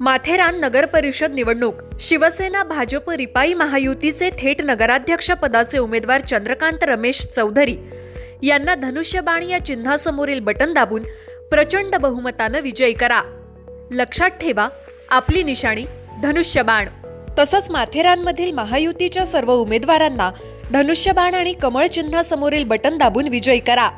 माथेरान नगर परिषद निवडणूक. शिवसेना भाजप रिपाई महायुतीचे थेट नगराध्यक्ष पदाचे उमेदवार चंद्रकांत रमेश चौधरी. यांना धनुष्यबाण या चिन्हासमोरील बटन दाबून प्रचंड बहुमतानं विजयी करा. लक्षात ठेवा आपली निशाणी धनुष्यबाण. तसंच माथेरानमधील महायुतीच्या सर्व उमेदवारांना धनुष्यबाण आणि कमळ चिन्हासमोरील बटन दाबून विजयी करा.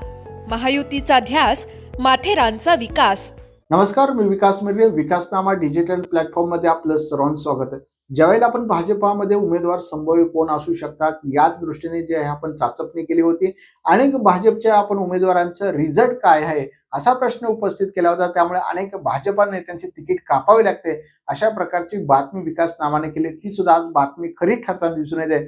महायुतीचा ध्यास माथेरानचा विकास. नमस्कार मी विकास मिरगे विकासनामा डिजिटल प्लॅटफॉर्ममध्ये आपलं सर्वांचं स्वागत आहे. ज्यावेळेला आपण भाजपामध्ये उमेदवार संभाव्य कोण असू शकतात याच दृष्टीने जे आहे आपण चाचपणी केली होती. अनेक भाजपच्या आपण उमेदवारांचं रिझल्ट काय आहे असा प्रश्न उपस्थित केला होता. त्यामुळे अनेक भाजपा नेत्यांचे तिकीट कापावे लागते अशा प्रकारची बातमी विकास नामाने केली. ती सुद्धा आज बातमी खरी ठरताना दिसून येते.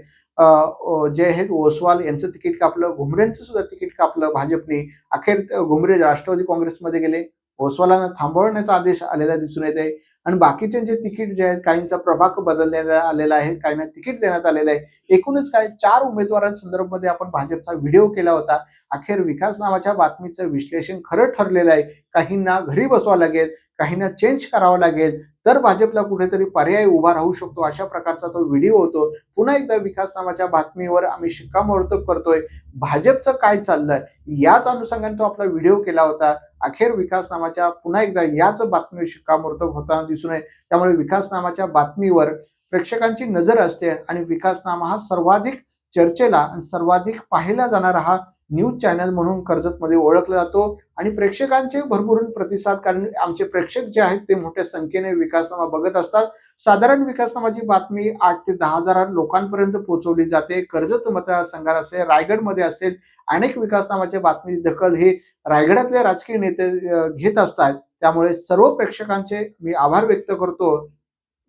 जे आहेत ओसवाल यांचं तिकीट कापलं घुमरेंचं सुद्धा तिकीट कापलं भाजपने. अखेर घुमरे राष्ट्रवादी काँग्रेसमध्ये गेले. ओसवालांना थांबवण्याचा आदेश आलेला दिसून येत आहे. आणि बाकीचे जे तिकीट जे आहेत काहींचा प्रभाग बदललेला आलेला आहे काहींना तिकीट देण्यात आलेलं आहे. एकूणच काय चार उमेदवारांसंदर्भामध्ये आपण भाजपचा व्हिडिओ केला होता. अखेर विकास नावाच्या बातमीचं विश्लेषण खरं ठरलेलं आहे. काहींना घरी बसवावं लागेल काहींना चेंज करावं लागेल. तर भाजपला कुठेतरी पर्याय उभा राहू शकतो. अशा प्रकारचा तो व्हिडिओ होतो. पुन्हा एकदा विकास नावाच्या बातमीवर आम्ही शिक्कामोर्तब करतोय. भाजपचं काय चाललंय याच अनुषंगाने तो आपला व्हिडिओ केला होता. अखेर विकास नामाच्या पुन्हा एकदा याच बातमीवर शिक्कामोर्तब होताना दिसून नये त्यामुळे विकास नामाच्या बातमीवर प्रेक्षकांची नजर असते आणि विकासनामा हा सर्वाधिक चर्चेला आणि सर्वाधिक पाहिला जाणारा हा न्यूज चॅनल म्हणून कर्जतमध्ये ओळखला जातो आणि प्रेक्षकांचे भरपूर प्रतिसाद कारण आमचे प्रेक्षक जे आहेत ते मोठ्या संख्येने विकासनामा बघत असतात. साधारण विकासनामाची बातमी आठ ते दहा हजार लोकांपर्यंत पोहोचवली जाते. कर्जत मतदारसंघात असेल रायगडमध्ये असेल अनेक विकासनामाच्या बातमीची दखल हे रायगडातले राजकीय नेते घेत असतात. त्यामुळे सर्व प्रेक्षकांचे मी आभार व्यक्त करतो.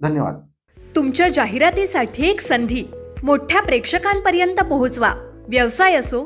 धन्यवाद. तुमच्या जाहिरातीसाठी एक संधी. मोठ्या प्रेक्षकांपर्यंत पोहोचवा. व्यवसाय असो